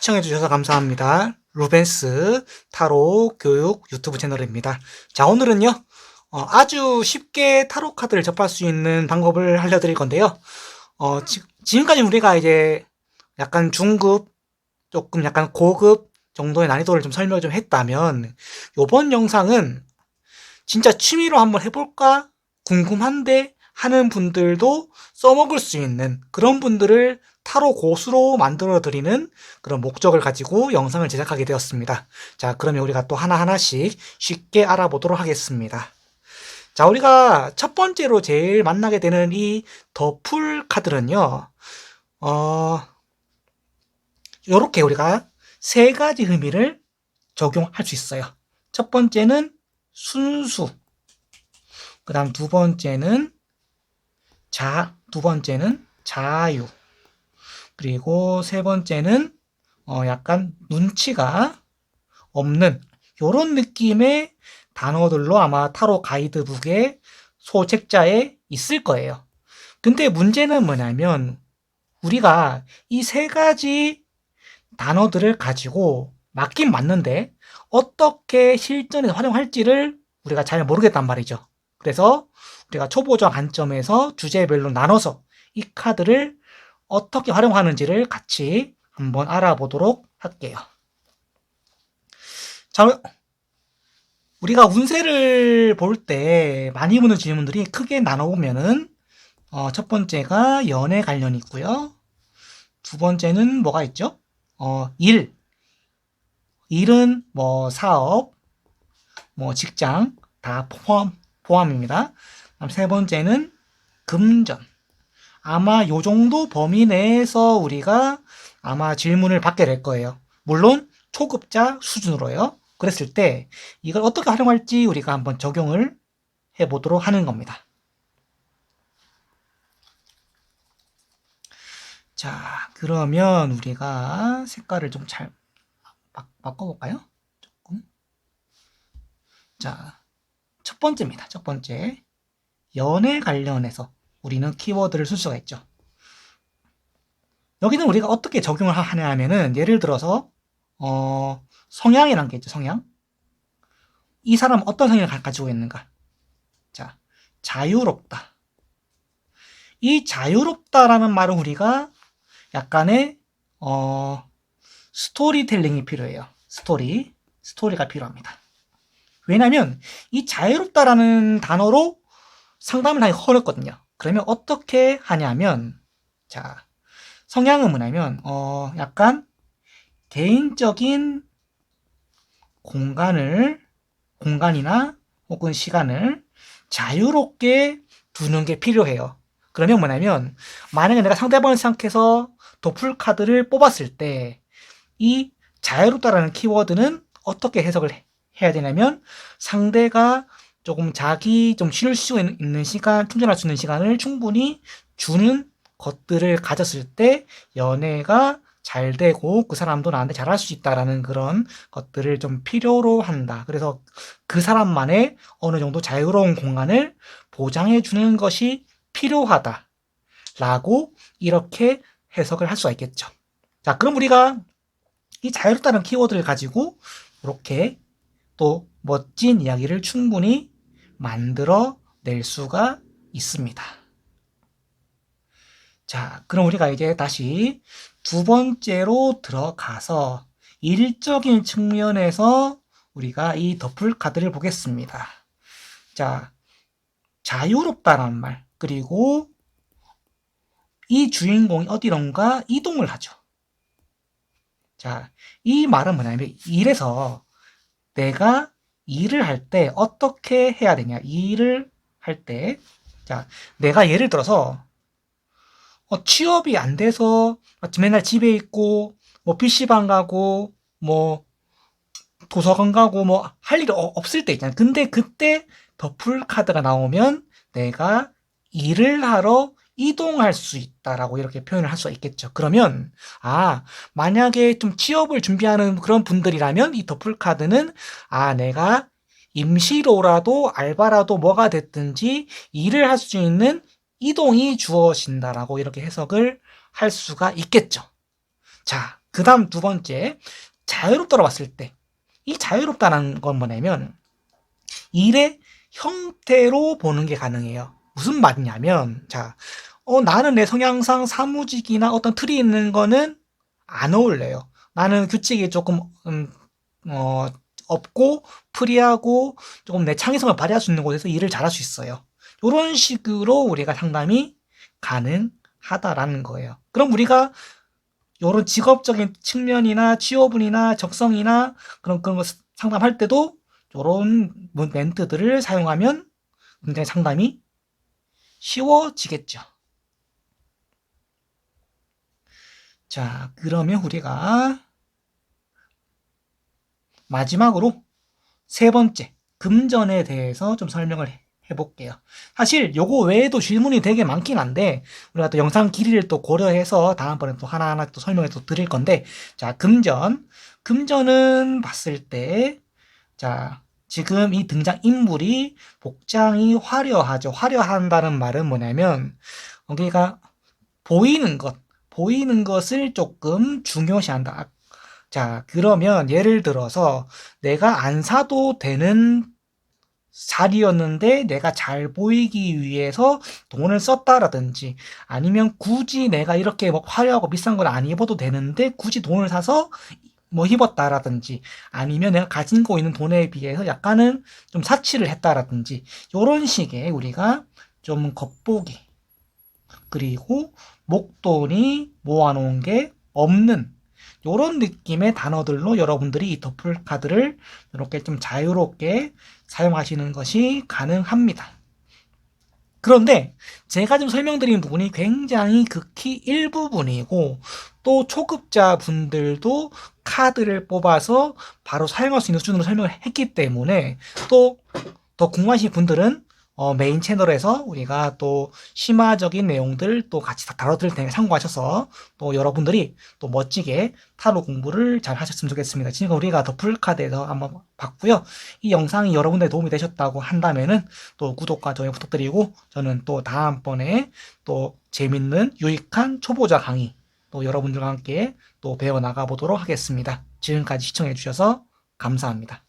시청해주셔서 감사합니다. 루벤스 타로 교육 유튜브 채널입니다. 자, 오늘은요, 어, 아주 쉽게 타로 카드를 접할 수 있는 방법을 알려드릴 건데요. 어, 지, 지금까지 우리가 이제 약간 중급, 조금 약간 고급 정도의 난이도를 좀 설명을 좀 했다면, 요번 영상은 진짜 취미로 한번 해볼까? 궁금한데 하는 분들도 써먹을 수 있는 그런 분들을 타로 고수로 만들어 드리는 그런 목적을 가지고 영상을 제작하게 되었습니다. 자, 그러면 우리가 또 하나하나씩 쉽게 알아보도록 하겠습니다. 자, 우리가 첫 번째로 제일 만나게 되는 이 더풀 카드는요, 어, 요렇게 우리가 세 가지 의미를 적용할 수 있어요. 첫 번째는 순수. 그 다음 두 번째는 자, 두 번째는 자유. 그리고 세 번째는 어 약간 눈치가 없는 요런 느낌의 단어들로 아마 타로 가이드북의 소책자에 있을 거예요. 근데 문제는 뭐냐면 우리가 이 세 가지 단어들을 가지고 맞긴 맞는데 어떻게 실전에서 활용할지를 우리가 잘 모르겠단 말이죠. 그래서 우리가 초보자 관점에서 주제별로 나눠서 이 카드를 어떻게 활용하는지를 같이 한번 알아보도록 할게요. 자, 우리가 운세를 볼 때 많이 묻는 질문들이 크게 나눠보면은 어, 첫 번째가 연애 관련이 있고요. 두 번째는 뭐가 있죠? 어, 일. 일은 뭐 사업, 뭐 직장 다 포함, 포함입니다. 세 번째는 금전. 아마 요 정도 범위 내에서 우리가 아마 질문을 받게 될 거예요. 물론 초급자 수준으로요. 그랬을 때 이걸 어떻게 활용할지 우리가 한번 적용을 해 보도록 하는 겁니다. 자, 그러면 우리가 색깔을 좀 잘 바꿔볼까요? 조금. 자, 첫 번째입니다. 첫 번째. 연애 관련해서 우리는 키워드를 쓸 수가 있죠. 여기는 우리가 어떻게 적용을 하냐 하면은 예를 들어서 어, 성향이란 게 있죠. 성향. 이 사람은 어떤 성향을 가지고 있는가? 자, 자유롭다. 이 자유롭다라는 말은 우리가 약간의 어, 스토리텔링이 필요해요. 스토리. 스토리가 필요합니다. 왜냐면 이 자유롭다라는 단어로 상담을 하기 어렵거든요. 그러면 어떻게 하냐면 자 성향은 뭐냐면 어 약간 개인적인 공간을 공간이나 혹은 시간을 자유롭게 두는 게 필요해요. 그러면 뭐냐면 만약에 내가 상대방을 생각해서 도플 카드를 뽑았을 때 이 자유롭다라는 키워드는 어떻게 해석을 해야 되냐면 상대가 조금 자기 좀 쉴 수 있는 시간, 충전할 수 있는 시간을 충분히 주는 것들을 가졌을 때 연애가 잘 되고 그 사람도 나한테 잘할 수 있다라는 그런 것들을 좀 필요로 한다. 그래서 그 사람만의 어느 정도 자유로운 공간을 보장해 주는 것이 필요하다. 라고 이렇게 해석을 할 수가 있겠죠. 자, 그럼 우리가 이 자유롭다는 키워드를 가지고 이렇게 또 멋진 이야기를 충분히 만들어 낼 수가 있습니다. 자, 그럼 우리가 이제 다시 두 번째로 들어가서 일적인 측면에서 우리가 이 더플 카드를 보겠습니다. 자, 자유롭다란 말, 그리고 이 주인공이 어디론가 이동을 하죠. 자, 이 말은 뭐냐면 일에서 내가 일을 할 때 어떻게 해야 되냐. 일을 할 때. 자, 내가 예를 들어서 어, 취업이 안 돼서 맨날 집에 있고 뭐 PC방 가고 뭐 도서관 가고 뭐 할 일 없을 때 있잖아. 근데 그때 더풀 카드가 나오면 내가 일을 하러 이동할 수 있다라고 이렇게 표현을 할 수가 있겠죠. 그러면 아 만약에 좀 취업을 준비하는 그런 분들이라면 이 더풀 카드는 아 내가 임시로라도 알바라도 뭐가 됐든지 일을 할 수 있는 이동이 주어진다라고 이렇게 해석을 할 수가 있겠죠. 자, 그 다음 두 번째, 자유롭다고 봤을 때, 이 자유롭다는 건 뭐냐면, 일의 형태로 보는 게 가능해요. 무슨 말이냐면, 자, 어, 나는 내 성향상 사무직이나 어떤 틀이 있는 거는 안 어울려요. 나는 규칙이 조금, 음, 어, 없고, 프리하고, 조금 내 창의성을 발휘할 수 있는 곳에서 일을 잘할 수 있어요. 이런 식으로 우리가 상담이 가능하다라는 거예요. 그럼 우리가 이런 직업적인 측면이나 취업운이나 적성이나 그런 그런 거 상담할 때도 이런 멘트들을 사용하면 굉장히 상담이 쉬워지겠죠. 자, 그러면 우리가 마지막으로 세 번째 금전에 대해서 좀 설명을 해- 해볼게요. 사실 요거 외에도 질문이 되게 많긴 한데 우리가 또 영상 길이를 또 고려해서 다음번에 또 하나하나 또 설명해 또 드릴 건데 자 금전 금전은 봤을 때 자 지금 이 등장 인물이 복장이 화려하죠. 화려한다는 말은 뭐냐면 우리가 보이는 것 보이는 것을 조금 중요시한다. 자 그러면 예를 들어서 내가 안 사도 되는 살이었는데 내가 잘 보이기 위해서 돈을 썼다라든지 아니면 굳이 내가 이렇게 뭐 화려하고 비싼 걸 안 입어도 되는데 굳이 돈을 사서 뭐 입었다라든지 아니면 내가 가지고 있는 돈에 비해서 약간은 좀 사치를 했다라든지 이런 식의 우리가 좀 겉보기 그리고 목돈이 모아놓은 게 없는 이런 느낌의 단어들로 여러분들이 이 더플 카드를 이렇게 좀 자유롭게 사용하시는 것이 가능합니다. 그런데 제가 지금 설명드린 부분이 굉장히 극히 일부분이고 또 초급자 분들도 카드를 뽑아서 바로 사용할 수 있는 수준으로 설명을 했기 때문에 또 더 궁금하신 분들은 어, 메인 채널에서 우리가 또 심화적인 내용들 또 같이 다 다뤄드릴 테니까 참고하셔서 또 여러분들이 또 멋지게 타로 공부를 잘 하셨으면 좋겠습니다. 지금 우리가 더 풀 카드에서 한번 봤고요. 이 영상이 여러분들의 도움이 되셨다고 한다면은 또 구독과 좋아요 부탁드리고 저는 또 다음번에 또 재밌는 유익한 초보자 강의 또 여러분들과 함께 또 배워 나가 보도록 하겠습니다. 지금까지 시청해 주셔서 감사합니다.